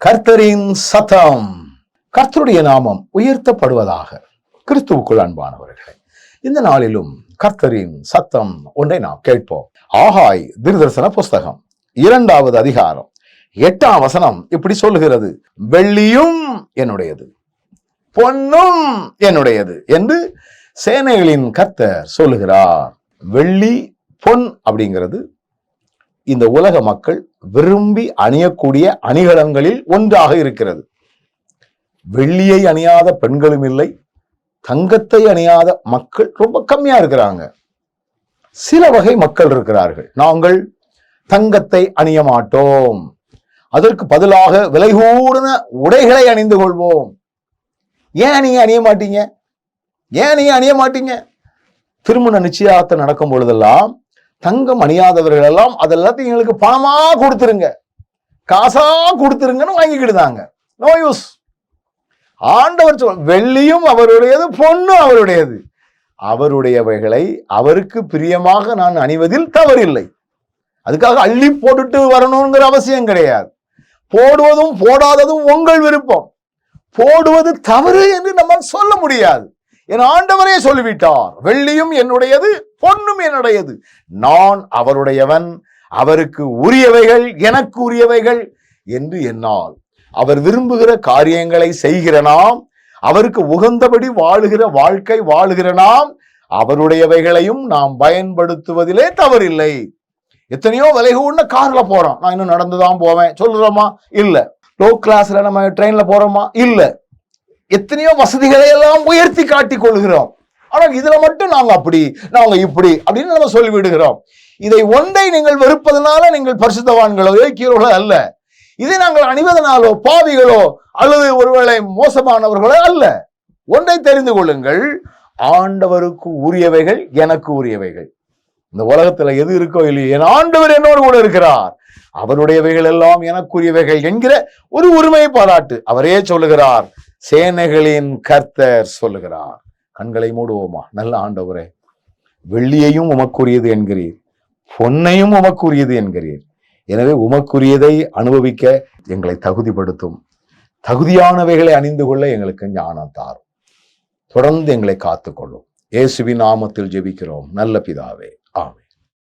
கர்த்தரின் சத்தம் கர்த்தருடைய நாமம் உயர்த்தப்படுவதாக கிறிஸ்துவுக்குள் அன்பானவர்களே இந்த நாளிலும் கர்த்தரின் சத்தம் ஒன்றை நாம் கேட்போம். ஆகாய் திருதர்சன புஸ்தகம் இரண்டாவது அதிகாரம் எட்டாம் வசனம் இப்படி சொல்லுகிறது வெள்ளியும் என்னுடையது பொன்னும் என்னுடையது என்று சேனைகளின் கர்த்தர் சொல்லுகிறார். வெள்ளி பொன் அப்படிங்கிறது இந்த உலக மக்கள் விரும்பி அணியக்கூடிய அணிகலன்களில் ஒன்றாக இருக்கிறது. வெள்ளியை அணியாத பெண்களும் இல்லை தங்கத்தை அணியாத மக்கள் ரொம்ப கம்மியா இருக்கிறாங்க. சில வகை மக்கள் இருக்கிறார்கள். நாங்கள் தங்கத்தை அணிய மாட்டோம். அதற்கு பதிலாக விலை கூடின உடைகளை அணிந்து கொள்வோம். ஏன் நீங்க அணிய மாட்டீங்க? ஏன் நீங்க அணிய மாட்டீங்க? திருமண நிச்சயத்தை நடக்கும் பொழுதெல்லாம் தங்கம் அணியாதவர்கள் எல்லாம் அதெல்லாத்தையும் எங்களுக்கு பணமா கொடுத்துருங்க. காசா கொடுத்துருங்கன்னு வாங்கிக்கிடுதாங்க. நோ யூஸ் ஆண்டவர் சொல் வெள்ளியும் அவருடையது பொண்ணும் அவருடையது. அவருடையவைகளை அவருக்கு பிரியமாக நான் அணிவதில் தவறில்லை. அதுக்காக அள்ளி போட்டுட்டு வரணுங்கிற அவசியம் கிடையாது. போடுவதும் போடாததும் உங்கள் விருப்பம். போடுவது தவறு என்று நம்ம சொல்ல முடியாது. என் ஆண்டவரே சொல்லிவிட்டார். வெள்ளியும் என்னுடையது பொன்னும் என்னுடையது. நான் அவருடையவன் அவருக்கு உரியவைகள் எனக்கு உரியவைகள் என்று என்னால். அவர் விரும்புகிற காரியங்களை செய்கிற நாம் அவருக்கு உகந்தபடி வாழுகிற வாழ்க்கை வாழுகிற நாம் அவருடையவைகளையும் நாம் பயன்படுத்துவதிலே தவறில்லை. எத்தனையோ விலை கூடின கார்ல போறோம் நான் இன்னும் நடந்துதான் போவேன். சொல்றோமா இல்ல. லோ கிளாஸ்ல நம்ம ட்ரெயின்ல போறோமா? இல்லை. எத்தனையோ வசதிகளை எல்லாம் உயர்த்தி காட்டிக் கொள்கிறோம் ஆனால் இதுல மட்டும் நாங்க அப்படி நாங்க இப்படி அப்படின்னு நம்ம சொல்லிவிடுகிறோம். இதை ஒன்றை நீங்கள் வெறுப்பதனால நீங்கள் பரிசுத்தவான்களோ இயக்கியவர்களோ அல்ல. இதை நாங்கள் அணிவதனாலோ பாவிகளோ அல்லது ஒருவேளை மோசமானவர்களோ அல்ல. ஒன்றை தெரிந்து கொள்ளுங்கள். ஆண்டவருக்கு உரியவைகள் எனக்கு உரியவைகள். இந்த உலகத்துல எது இருக்கோ இல்லையோ என் ஆண்டவர் என்னோடு கூட இருக்கிறார். அவருடையவைகள் எல்லாம் எனக்குரியவைகள் என்கிற ஒரு உரிமை பாராட்டு அவரே சொல்லுகிறார். சேனைகளின் கர்த்தர் சொல்லுகிறார். கண்களை மூடுவோமா? நல்ல ஆண்டவரே வெள்ளியையும் உமக்குரியது என்கிறீர் பொன்னையும் உமக்குரியது என்கிறீர். எனவே உமக்குரியதை அனுபவிக்க எங்களை தகுதிப்படுத்தும். தகுதியானவைகளை அணிந்து கொள்ள எங்களுக்கு ஞானம் தாரும். தொடர்ந்து எங்களை காத்துக்கொள்ளும். இயேசுவின் நாமத்தில் ஜெபிக்கிறோம். நல்ல பிதாவே. ஆமே